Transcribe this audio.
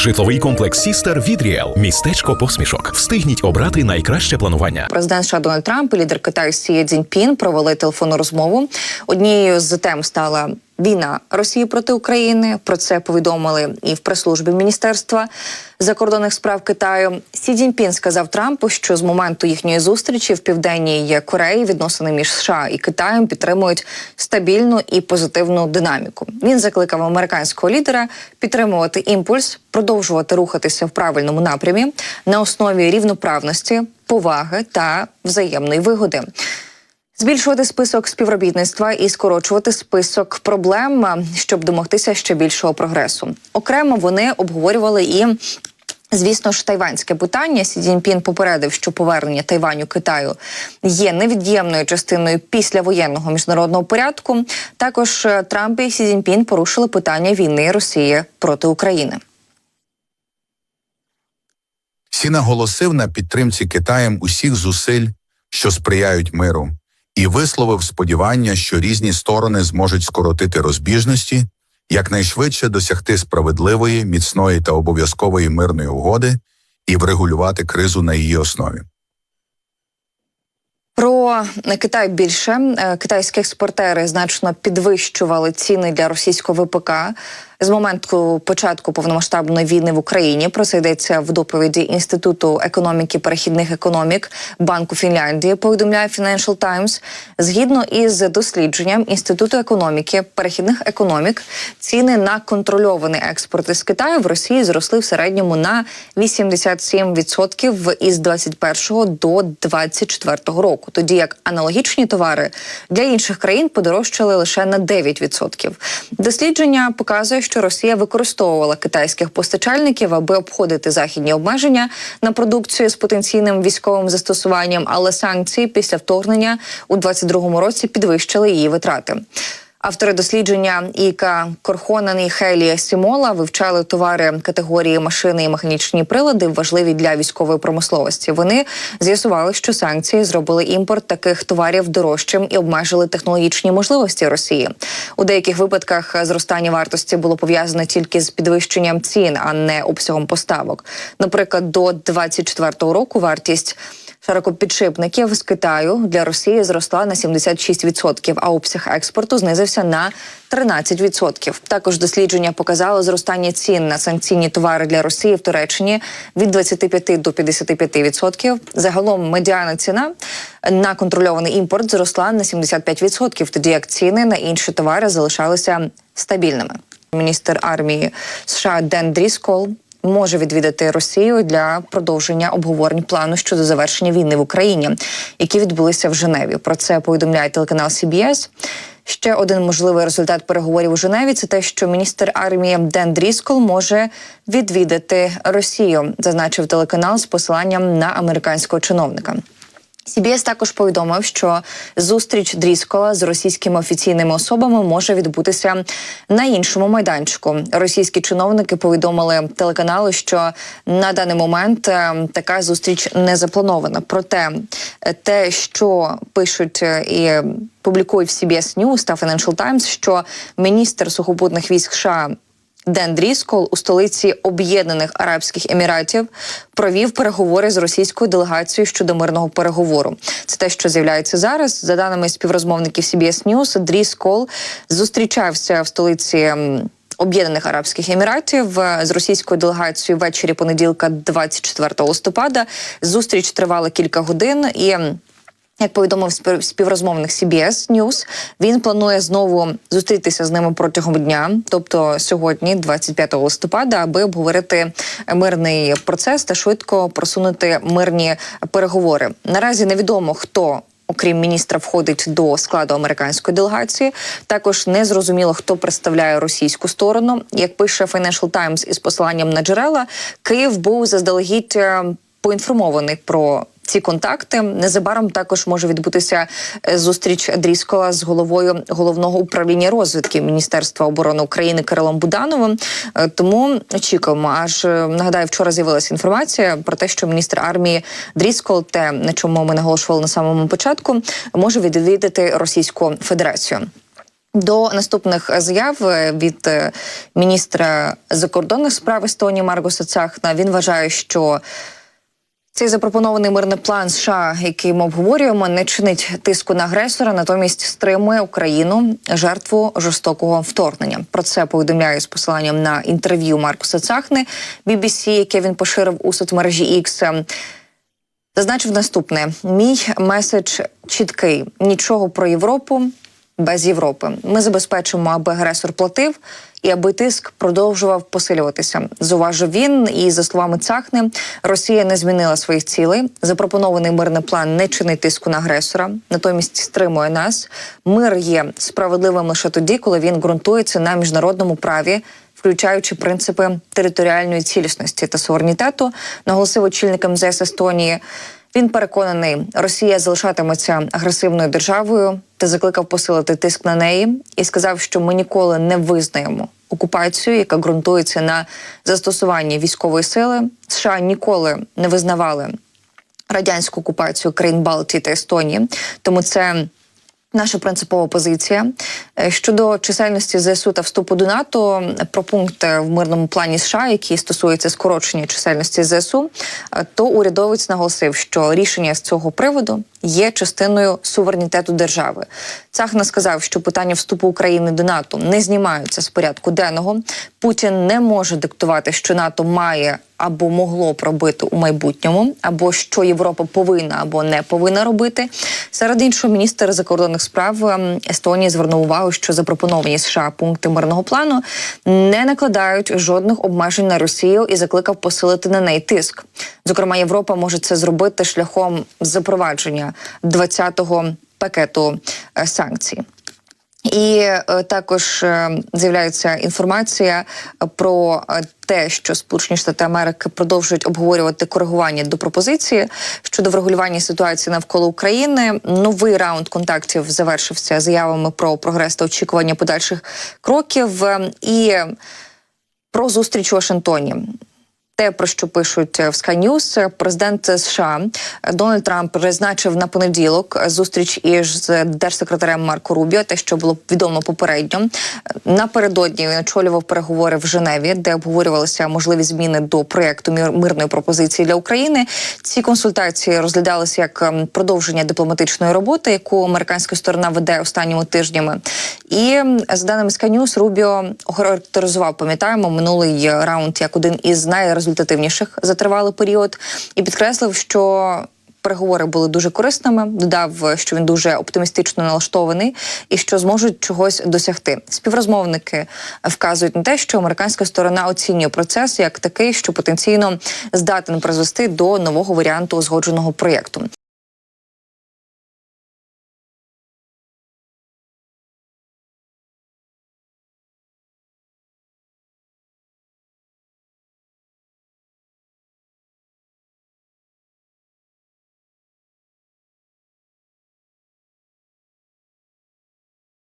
Житловий комплекс Сістер від Ріел. Містечко посмішок. Встигніть обрати найкраще планування. Президент США Дональд Трамп і лідер Китаю Сі Цзіньпін провели телефонну розмову. Однією з тем стала війна Росії проти України. Про це повідомили і в прес-службі міністерства закордонних справ Китаю. Сі Цзіньпін сказав Трампу, що з моменту їхньої зустрічі в південній Кореї відносини між США і Китаєм підтримують стабільну і позитивну динаміку. Він закликав американського лідера підтримувати імпульс, продовжувати рухатися в правильному напрямі на основі рівноправності, поваги та взаємної вигоди. Збільшувати список співробітництва і скорочувати список проблем, щоб домогтися ще більшого прогресу. Окремо вони обговорювали і. Звісно ж, тайванське питання Сі Цзіньпін попередив, що повернення Тайваню Китаю є невід'ємною частиною післявоєнного міжнародного порядку. Також е, Трамп і Сі Цзіньпін порушили питання війни Росії проти України. Сі наголосив на підтримці Китаєм усіх зусиль, що сприяють миру, і висловив сподівання, що різні сторони зможуть скоротити розбіжності, якнайшвидше досягти справедливої, міцної та обов'язкової мирної угоди і врегулювати кризу на її основі. Про Китай більше Е, китайські експортери значно підвищували ціни для російського ВПК з моменту початку повномасштабної війни в Україні. Про це йдеться в доповіді інституту економіки перехідних економік Банку Фінляндії. Повідомляє Financial Times. Згідно із дослідженням інституту економіки перехідних економік, ціни на контрольований експорт із Китаю в Росії зросли в середньому на 87% із 21 до 24 року. Тоді як аналогічні товари для інших країн подорожчали лише на 9%. Дослідження показує, що Росія використовувала китайських постачальників, аби обходити західні обмеження на продукцію з потенційним військовим застосуванням, але санкції після вторгнення у 2022 році підвищили її витрати. Автори дослідження Іка Корхонен і Хелі Сімола вивчали товари категорії машини і механічні прилади, важливі для військової промисловості. Вони з'ясували, що санкції зробили імпорт таких товарів дорожчим і обмежили технологічні можливості Росії. У деяких випадках зростання вартості було пов'язане тільки з підвищенням цін, а не обсягом поставок. Наприклад, до 2024 року вартість широкопідшипників з Китаю для Росії зросла на 76%, а обсяг експорту знизився на 13%. Також дослідження показало зростання цін на санкційні товари для Росії в Туреччині від 25 до 55%. Загалом медіана ціна на контрольований імпорт зросла на 75%, тоді як ціни на інші товари залишалися стабільними. Міністр армії США Ден Дріскол може відвідати Росію для продовження обговорень плану щодо завершення війни в Україні, які відбулися в Женеві. Про це повідомляє телеканал CBS. Ще один можливий результат переговорів у Женеві це те, що міністр армії Ден Дріскол може відвідати Росію, зазначив телеканал з посиланням на американського чиновника. CBS також повідомив, що зустріч Дріскола з російськими офіційними особами може відбутися на іншому майданчику. Російські чиновники повідомили телеканалу, що на даний момент е, така зустріч не запланована. Проте е, те, що пишуть е, і публікують в CBS News та Financial Times, що міністр сухопутних військ США Ден Дріскол у столиці Об'єднаних Арабських Еміратів провів переговори з російською делегацією щодо мирного переговору. Це те, що з'являється зараз. За даними співрозмовників CBS News, Дріскол зустрічався в столиці. Об'єднаних Арабських Еміратів е, з російською делегацією ввечері понеділка, 24 листопада. Зустріч тривала кілька годин і. Як повідомив спів- співрозмовник CBS News, він планує знову зустрітися з ними протягом дня, тобто сьогодні, 25 листопада, аби обговорити мирний процес та швидко просунути мирні переговори. Наразі невідомо хто. Окрім міністра, входить до складу американської делегації. Також не зрозуміло, хто представляє російську сторону. Як пише Financial Times із посиланням на джерела, Київ був заздалегідь е, поінформований про ці контакти. Незабаром також може відбутися е, зустріч Дріскола з головою головного управління розвідки Міністерства оборони України Кирилом Будановим. Е, Тому очікуємо. Аж е, нагадаю, вчора з'явилася інформація про те, що міністр армії Дріскол, те на чому ми наголошували на самому початку, може відвідати Російську Федерацію. До наступних заяв від міністра закордонних справ Естонії Маргоса Цахна він вважає, що цей запропонований мирний план США, який ми обговорюємо, не чинить тиску на агресора, натомість стримує Україну жертву жорстокого вторгнення. Про це повідомляє з посиланням на інтерв'ю Маркуса Цахни BBC, яке він поширив у соцмережі X. Зазначив наступне: мій меседж чіткий: нічого про Європу без Європи. Ми забезпечимо, аби агресор платив і аби тиск продовжував посилюватися. Зуважив він. І за словами Цахни, Росія не змінила своїх цілей. Запропонований мирний план не чинить тиску на агресора, натомість стримує нас. Мир є справедливим лише тоді, коли він ґрунтується на міжнародному праві. Включаючи принципи територіальної цілісності та суверенітету, наголосив очільник МЗС Естонії. Він переконаний, Росія залишатиметься агресивною державою та закликав посилити тиск на неї і сказав, що ми ніколи не визнаємо окупацію, яка ґрунтується на застосуванні військової сили. США ніколи не визнавали радянську окупацію країн Балтії та Естонії, тому це. Наша принципова позиція Е, щодо чисельності ЗСУ та вступу до НАТО про пункт в мирному плані США, який стосується скорочення чисельності ЗСУ, е, то урядовець наголосив, що рішення з цього приводу є частиною суверенітету держави. Цахна сказав, що питання вступу України до НАТО не знімаються з порядку денного. Путін не може диктувати, що НАТО має або могло б робити у майбутньому, або що Європа повинна або не повинна робити. Серед іншого, міністр закордонних справ ем, Естонії звернув увагу, що запропоновані США пункти мирного плану не накладають жодних обмежень на Росію і закликав посилити на неї тиск. Зокрема, Європа може це зробити шляхом запровадження 20-го пакету е, санкцій. І е, також е, з'являється інформація про е, те, що Сполучені Штати Америки продовжують обговорювати коригування до пропозиції щодо врегулювання ситуації навколо України. Новий раунд контактів завершився заявами про прогрес та очікування подальших кроків і про зустріч у Вашингтоні. Те, про що пишуть в Sky News, президент США Дональд Трамп призначив на понеділок зустріч із держсекретарем Марко Рубіо, те, що було відомо попередньо. Напередодні він очолював переговори в Женеві, де обговорювалися можливі зміни до проєкту мир- мирної пропозиції для України. Ці консультації розглядалися як ем, продовження дипломатичної роботи, яку американська сторона веде останніми тижнями. І за даними Sky Рубіо охарактеризував, пам'ятаємо, минулий раунд як один із найрезультативніших за тривалий період, і підкреслив, що. Переговори були дуже корисними. Додав, що він дуже оптимістично налаштований і що зможуть чогось досягти. Співрозмовники вказують на те, що американська сторона оцінює процес як такий, що потенційно здатен призвести до нового варіанту узгодженого проєкту.